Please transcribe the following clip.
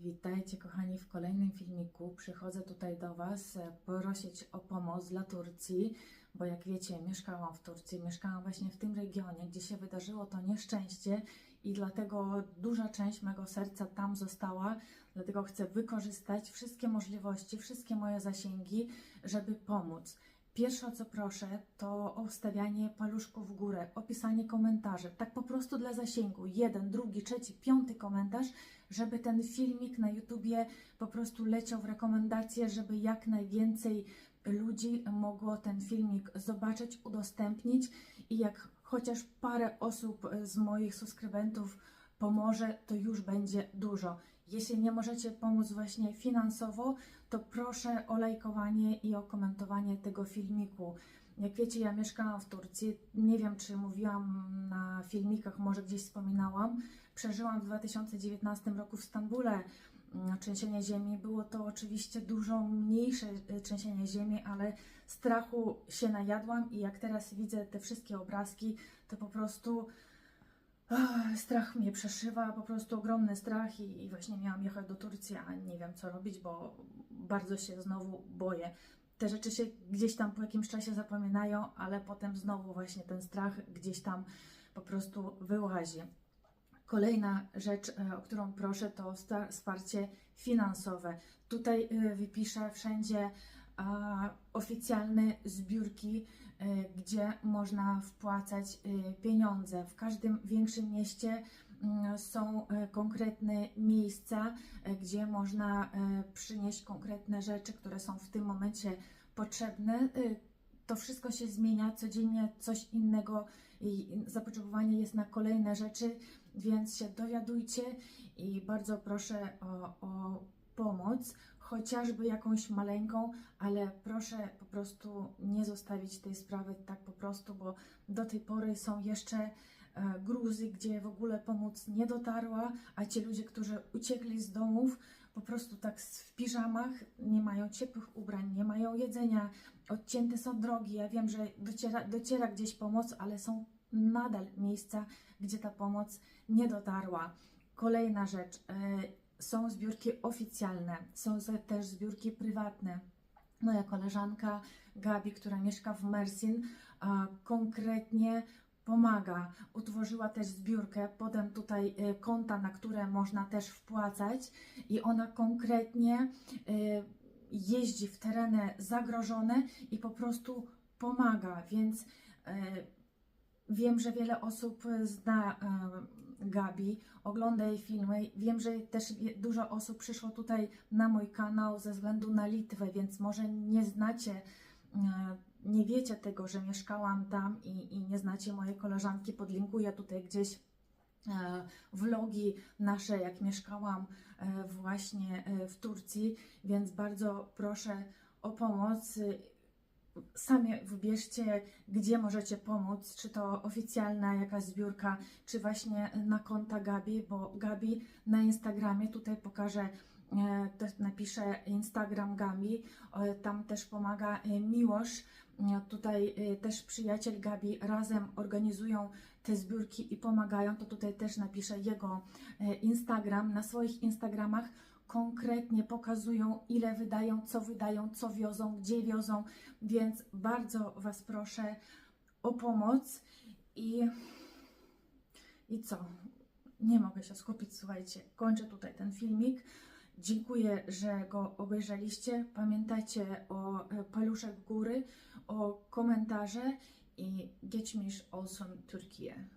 Witajcie kochani w kolejnym filmiku. Przychodzę tutaj do Was e, prosić o pomoc dla Turcji, bo jak wiecie, mieszkałam w Turcji, mieszkałam właśnie w tym regionie, gdzie się wydarzyło to nieszczęście i dlatego duża część mego serca tam została. Dlatego chcę wykorzystać wszystkie możliwości, wszystkie moje zasięgi, żeby pomóc. Pierwsze o co proszę, to o wstawianie paluszków w górę, opisanie komentarzy, tak po prostu dla zasięgu. Jeden, drugi, trzeci, piąty komentarz, żeby ten filmik na YouTubie po prostu leciał w rekomendacje, żeby jak najwięcej ludzi mogło ten filmik zobaczyć, udostępnić i jak chociaż parę osób z moich subskrybentów pomoże, to już będzie dużo. Jeśli nie możecie pomóc właśnie finansowo, to proszę o lajkowanie i o komentowanie tego filmiku. Jak wiecie, ja mieszkałam w Turcji. Nie wiem, czy mówiłam na filmikach, może gdzieś wspominałam. Przeżyłam w 2019 roku w Stambule mm, trzęsienie ziemi. Było to oczywiście dużo mniejsze y, trzęsienie ziemi, ale strachu się najadłam i jak teraz widzę te wszystkie obrazki, to po prostu Ach, strach mnie przeszywa, po prostu ogromny strach i, i właśnie miałam jechać do Turcji, a nie wiem co robić, bo bardzo się znowu boję. Te rzeczy się gdzieś tam po jakimś czasie zapominają, ale potem znowu właśnie ten strach gdzieś tam po prostu wyłazi. Kolejna rzecz, e, o którą proszę, to wsparcie finansowe. Tutaj e, wypiszę wszędzie oficjalne zbiórki, e, gdzie można wpłacać e, pieniądze. W każdym większym mieście mm, są e, konkretne miejsca, gdzie można przynieść konkretne rzeczy, które są w tym momencie potrzebne. To wszystko się zmienia, codziennie coś innego i zapotrzebowanie jest na kolejne rzeczy, więc się dowiadujcie i bardzo proszę o, o pomoc, chociażby jakąś maleńką, ale proszę po prostu nie zostawić tej sprawy tak po prostu, bo do tej pory są jeszcze e, Gruzy, gdzie w ogóle pomoc nie dotarła, a ci ludzie, którzy uciekli z domów, po prostu tak w piżamach, nie mają ciepłych ubrań, nie mają jedzenia, odcięte są drogi. Ja wiem, że dociera, dociera gdzieś pomoc, ale są nadal miejsca, gdzie ta pomoc nie dotarła. Kolejna rzecz, e, są zbiórki oficjalne, są też zbiórki prywatne. Moja koleżanka Gabi, która mieszka w Mersin, konkretnie pomaga. Utworzyła też zbiórkę, potem tutaj e, konta, na które można też wpłacać i ona konkretnie e, jeździ w tereny zagrożone i po prostu pomaga, więc e, wiem, że wiele osób zna e, Gabi, ogląda jej filmy. Wiem, że też dużo osób przyszło tutaj na mój kanał ze względu na Litwę, więc może nie znacie, e, nie wiecie tego, że mieszkałam tam i, i nie znacie mojej koleżanki. Podlinkuję tutaj gdzieś e, vlogi nasze, jak mieszkałam e, właśnie e, w Turcji, więc bardzo proszę o pomoc. Sami wybierzcie, gdzie możecie pomóc, czy to oficjalna jakaś zbiórka, czy właśnie na konta Gabi, bo Gabi na Instagramie, tutaj pokażę, e, też napiszę Instagram Gabi, tam też pomaga e, Miłosz, E, tutaj też przyjaciel Gabi razem organizują te zbiórki i pomagają, to tutaj też napiszę jego Instagram. Na swoich Instagramach konkretnie pokazują, ile wydają, co wydają, co wiozą, gdzie wiozą, więc bardzo Was proszę o pomoc i, i co? Nie mogę się skupić, słuchajcie. Kończę tutaj ten filmik. Dziękuję, że go obejrzeliście. Pamiętajcie o e, paluszek góry, o komentarze i geçmiş olsun Türkiye.